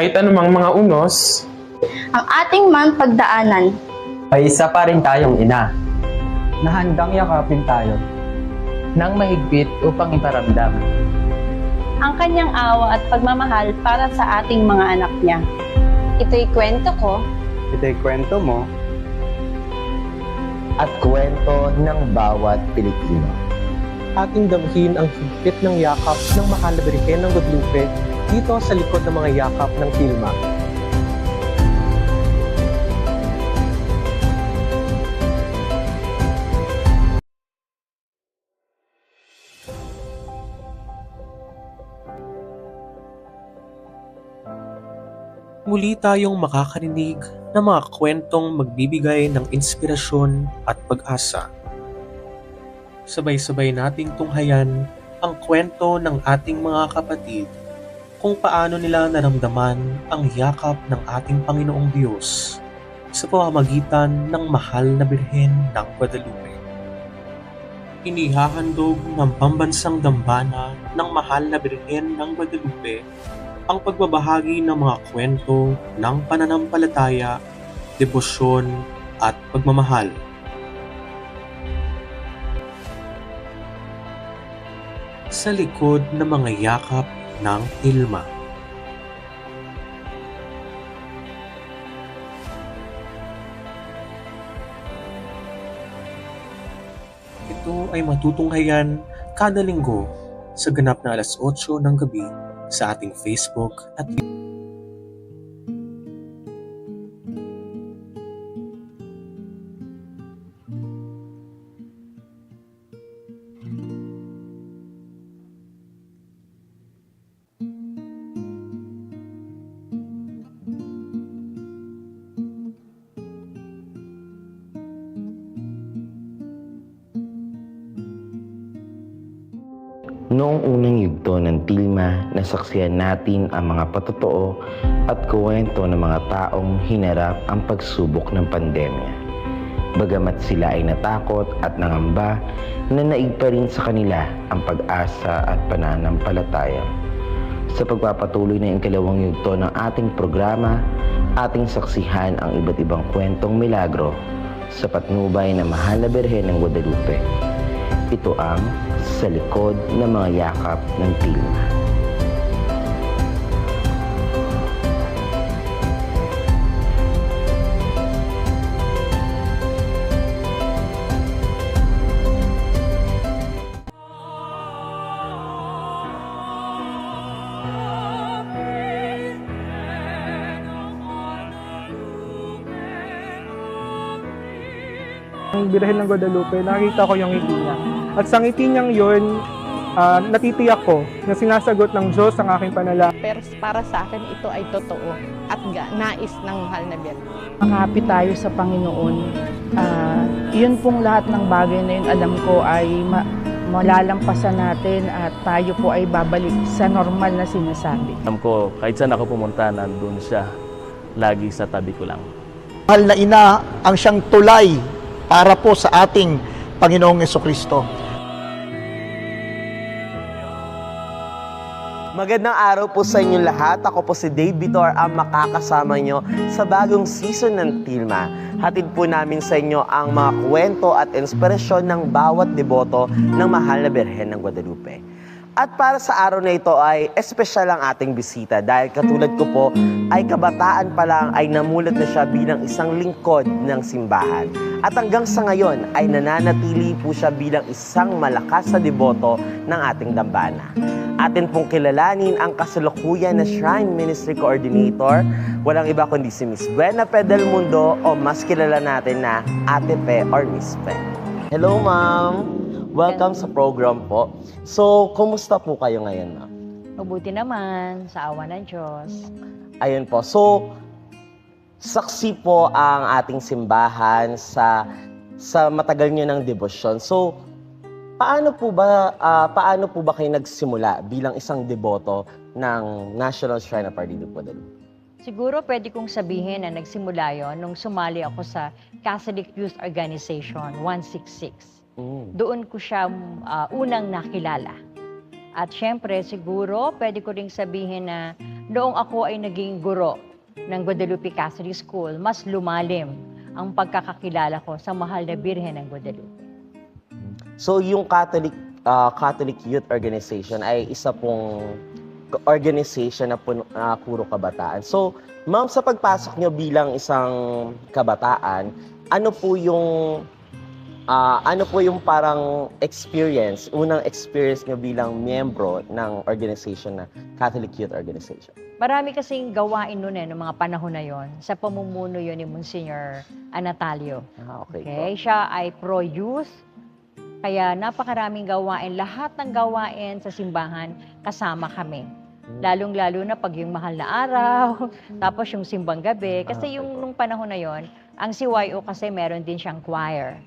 Kahit anumang mga unos, Ang ating man pagdaanan, May isa pa rin tayong ina. na handang yakapin tayo. Nang mahigpit upang iparamdam. ang kanyang awa at pagmamahal para sa ating mga anak niya. Ito'y kwento ko Ito'y kwento mo At kwento ng bawat Pilipino. ating damhin ang higpit ng yakap ng mahal na Birhen ng Guadalupe dito sa likod ng mga yakap ng Tilma. Muli tayong makakarinig ng mga kwentong magbibigay ng inspirasyon at pag-asa sabay-sabay nating tunghayan ang kwento ng ating mga kapatid kung paano nila naramdaman ang yakap ng ating Panginoong Diyos sa pamamagitan ng mahal na Birhen ng Guadalupe. Inihahandog ng pambansang dambana ng mahal na Birhen ng Guadalupe ang pagbabahagi ng mga kwento ng pananampalataya, debosyon at pagmamahal sa likod ng mga yakap ng Hilma. Ito ay matutunghayan kada linggo sa ganap na alas 8 ng gabi sa ating Facebook at Noong Tilma, nasaksiyan natin ang mga patotoo at kwento ng mga taong hinarap ang pagsubok ng pandemya. Bagamat sila ay natakot at nangamba, nanaig pa rin sa kanila ang pag-asa at pananampalataya. Sa pagpapatuloy na ikalawang yugto ng ating programa, ating saksihan ang iba't ibang kwentong milagro sa patnubay ng mahal na Berhen ng Guadalupe. Ito ang sa likod ng mga yakap ng Tilma. Birhen ng Guadalupe, nakita ko yung ngiti niya. At sa ngiti niyang yun, ah, natitiyak ko na sinasagot ng Diyos ang aking panalangin. Pero para sa akin, ito ay totoo at ga- nais ng mahal na Birhen. Mangapit tayo sa Panginoon. Ah, yun pong lahat ng bagay na yun, alam ko ay ma- malalampasan natin at tayo po ay babalik sa normal na sinasabi. Alam ko, kahit saan ako pumunta, nandun siya. Lagi sa tabi ko lang. mahal na ina ang siyang tulay para po sa ating Panginoong Kristo. Magandang araw po sa inyong lahat. Ako po si Dave Vitor ang makakasama nyo sa bagong season ng Tilma. Hatid po namin sa inyo ang mga kwento at inspirasyon ng bawat deboto ng mahal na Birhen ng Guadalupe. At para sa araw na ito ay espesyal ang ating bisita dahil katulad ko po ay kabataan pa lang ay namulat na siya bilang isang lingkod ng simbahan. At hanggang sa ngayon ay nananatili po siya bilang isang malakas na deboto ng ating dambana. Atin pong kilalanin ang kasalukuyan na Shrine Ministry Coordinator, walang iba kundi si Miss Buena Pe del Mundo o mas kilala natin na Ate Pe or Miss Pe. Hello ma'am! Welcome sa program po. So, kumusta po kayo ngayon ma'am? Mabuti naman sa awa ng Diyos. Ayun po. So, saksi po ang ating simbahan sa sa matagal nyo ng debosyon. So, paano po ba ah, paano po ba kayo nagsimula bilang isang deboto ng National Shrine of Our Lady of Guadalupe? Siguro pwede kong sabihin na nagsimula yon nung sumali ako sa Catholic Youth Organization 166. Mm. Doon ko siya ah, unang nakilala. At syempre, siguro, pwede ko ring sabihin na noong ako ay naging guro ng Guadalupe Catholic School, mas lumalim ang pagkakakilala ko sa mahal na Birhen ng Guadalupe. So yung Catholic ah, Catholic Youth Organization ay isa pong organization na puno, ah, puro kabataan. So, ma'am, sa pagpasok nyo bilang isang kabataan, ano po yung ah, ano po yung parang experience, unang experience nyo bilang miyembro ng organization na Catholic Youth Organization? Marami kasing gawain noon eh, noong mga panahon na yon sa pamumuno yon ni Monsignor Anatalio. Ah, okay, Okay, siya ay pro-youth, kaya napakaraming gawain. Lahat ng gawain sa simbahan, kasama kami. Lalong-lalo na pag yung mahal na araw, tapos yung simbang gabi. Kasi yung nung panahon na yon, ang CYO kasi meron din siyang choir.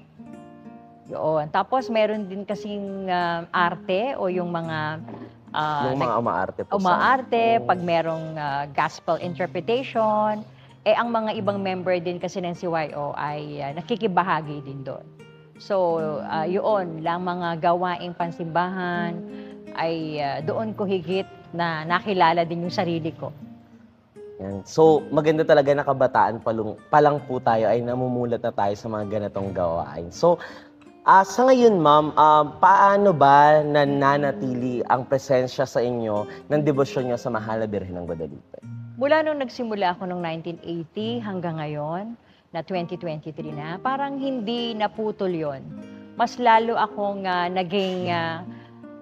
Yun. Tapos meron din kasing ah, arte o yung mga ah, yung mga umaarte po sa- umaarte, pag merong ah, gospel interpretation, eh ang mga ibang member din kasi ng CYO ay ah, nakikibahagi din doon. So, ah, yun lang mga gawaing pansimbahan ay ah, doon ko higit na nakilala din yung sarili ko. Yan. So, maganda talaga na kabataan palung, palang po tayo ay namumulat na tayo sa mga ganitong gawain. So, ah, sa ngayon, ma'am, ah, paano ba nananatili ang presensya sa inyo ng debosyon nyo sa Mahal na Birhen ng Guadalupe? Mula nung nagsimula ako noong 1980 hanggang ngayon, na 2023 na, parang hindi naputol yon. Mas lalo akong ah, naging ah,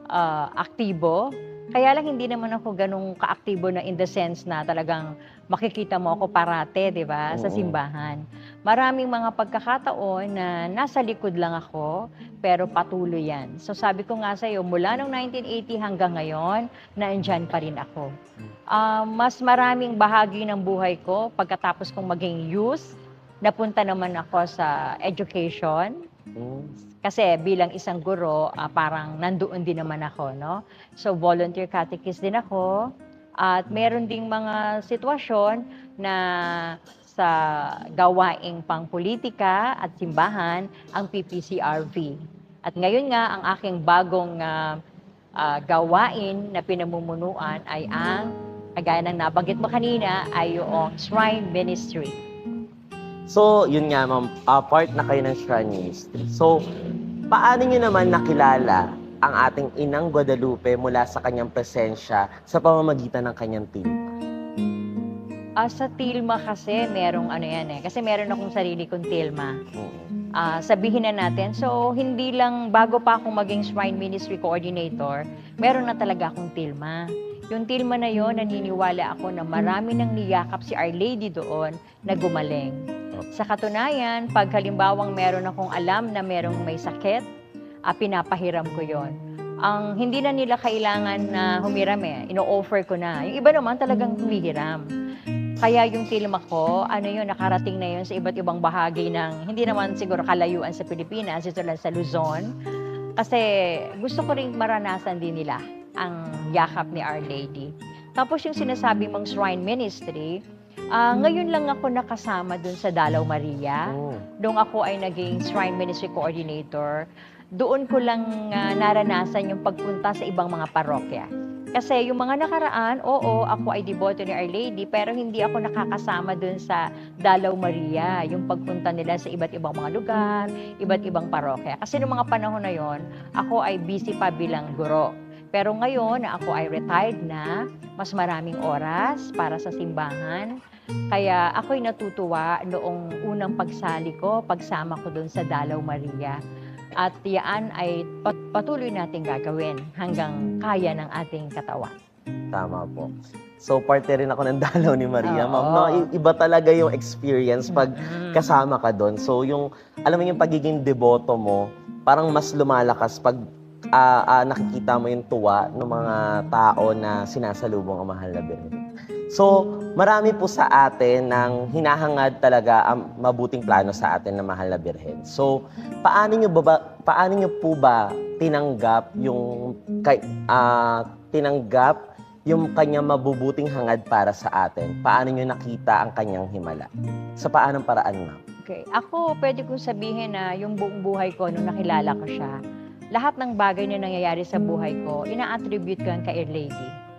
ah, aktibo. Kaya lang hindi naman ako ganong kaaktibo na in the sense na talagang makikita mo ako parate, di ba, sa simbahan. Maraming mga pagkakataon na nasa likod lang ako, pero patuloy yan. So sabi ko nga sa'yo, mula noong 1980 hanggang ngayon, naandyan pa rin ako. Ah, mas maraming bahagi ng buhay ko pagkatapos kong maging youth, napunta naman ako sa education. Kasi bilang isang guro, ah, parang nandoon din naman ako, no? So volunteer catechist din ako. At meron ding mga sitwasyon na sa gawaing pangpolitika at simbahan ang PPCRV. At ngayon nga, ang aking bagong ah, ah, gawain na pinamumunuan ay ang, kagaya ng nabanggit mo kanina, ay yung Shrine Ministry. So, yun nga, ma'am, ah, part na kayo ng Shrine Ministry. So, paano nyo naman nakilala ang ating inang Guadalupe mula sa kanyang presensya sa pamamagitan ng kanyang team? Ah, sa Tilma kasi, merong ano yan eh. Kasi meron akong sarili kong Tilma. Ah, sabihin na natin, so hindi lang bago pa akong maging Shrine Ministry Coordinator, meron na talaga akong Tilma. Yung Tilma na yon, naniniwala ako na marami nang niyakap si Our Lady doon na gumaling. Sa katunayan, pag halimbawang meron akong alam na merong may sakit, ah, pinapahiram ko yon. Ang hindi na nila kailangan na humiram eh, ino-offer ko na. Yung iba naman talagang humihiram. Kaya yung tilma ko, ano yun, nakarating na yun sa iba't ibang bahagi ng, hindi naman siguro kalayuan sa Pilipinas, ito lang sa Luzon. Kasi gusto ko rin maranasan din nila ang yakap ni Our Lady. Tapos yung sinasabi mong shrine ministry, ah, ngayon lang ako nakasama dun sa Dalaw Maria. Doon ako ay naging shrine ministry coordinator. Doon ko lang ah, naranasan yung pagpunta sa ibang mga parokya. Kasi yung mga nakaraan, oo, ako ay deboto ni Our Lady, pero hindi ako nakakasama dun sa Dalaw Maria, yung pagpunta nila sa iba't ibang mga lugar, iba't ibang parokya. Kasi noong mga panahon na yon, ako ay busy pa bilang guro. Pero ngayon ako ay retired na, mas maraming oras para sa simbahan. Kaya ako'y natutuwa noong unang pagsali ko, pagsama ko doon sa Dalaw Maria. At yan ay pat- patuloy nating gagawin hanggang kaya ng ating katawan. Tama po. So, parte rin ako ng dalaw ni Maria. Oo. Ma'am, no, iba talaga yung experience pag kasama ka doon. So, yung, alam mo yung pagiging deboto mo, parang mas lumalakas pag ah, ah, nakikita mo yung tuwa ng mga tao na sinasalubong ang mahal na Birhen. So, marami po sa atin ng hinahangad talaga ang mabuting plano sa atin na mahal na Birhen. So, paano nyo ba, paano nyo po ba tinanggap yung kay, ah, tinanggap yung kanyang mabubuting hangad para sa atin? Paano nyo nakita ang kanyang himala? Sa paanong paraan, ma'am? Okay. Ako, pwede kong sabihin na yung buong buhay ko nung nakilala ko siya, lahat ng bagay na nangyayari sa buhay ko, ina-attribute ko kay Our Lady.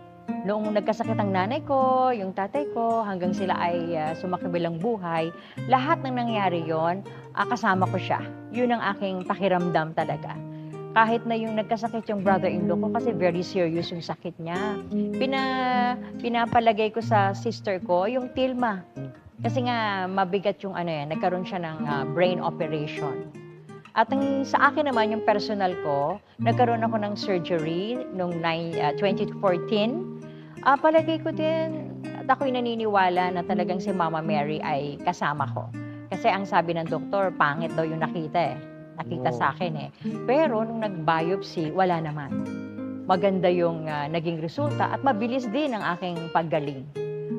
Noong nagkasakit ang nanay ko, yung tatay ko, hanggang sila ay ah, sumakibilang buhay, lahat ng nangyari yon, ah, kasama ko siya. Yun ang aking pakiramdam talaga. Kahit na yung nagkasakit yung brother-in-law ko kasi very serious yung sakit niya. Pina, pinapalagay ko sa sister ko yung tilma. Kasi nga mabigat yung ano yan, nagkaroon siya ng ah, brain operation. At ang, sa akin naman, yung personal ko, nagkaroon ako ng surgery noong nine- ah, 2014. Ah, palagay ko din, at ako'y naniniwala na talagang si Mama Mary ay kasama ko. Kasi ang sabi ng doktor, pangit daw yung nakita eh. Nakita Oh. sa akin eh. Pero nung nag-biopsy, wala naman. Maganda yung ah, naging resulta at mabilis din ang aking paggaling.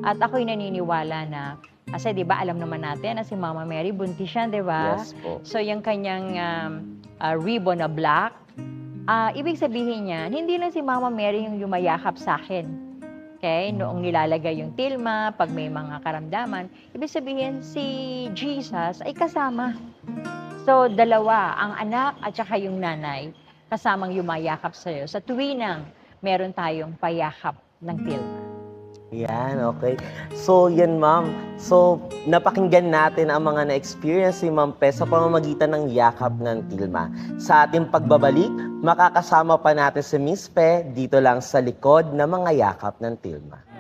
At ako'y naniniwala na, kasi di ba alam naman natin na si Mama Mary buntis siya, di ba? Yes po. So yung kanyang um, ah, ribbon na black, ah, ibig sabihin niya, hindi lang si Mama Mary yung yumayakap sa akin. Okay? Noong nilalagay yung tilma, pag may mga karamdaman, ibig sabihin si Jesus ay kasama. So dalawa, ang anak at saka yung nanay, kasamang yumayakap sa'yo. Sa tuwinang meron tayong payakap ng tilma. Yan, okay. So, yan ma'am. So, napakinggan natin ang mga na-experience ni Ma'am Pe sa pamamagitan ng yakap ng Tilma. Sa ating pagbabalik, makakasama pa natin si Miss Pe dito lang sa likod ng mga yakap ng Tilma.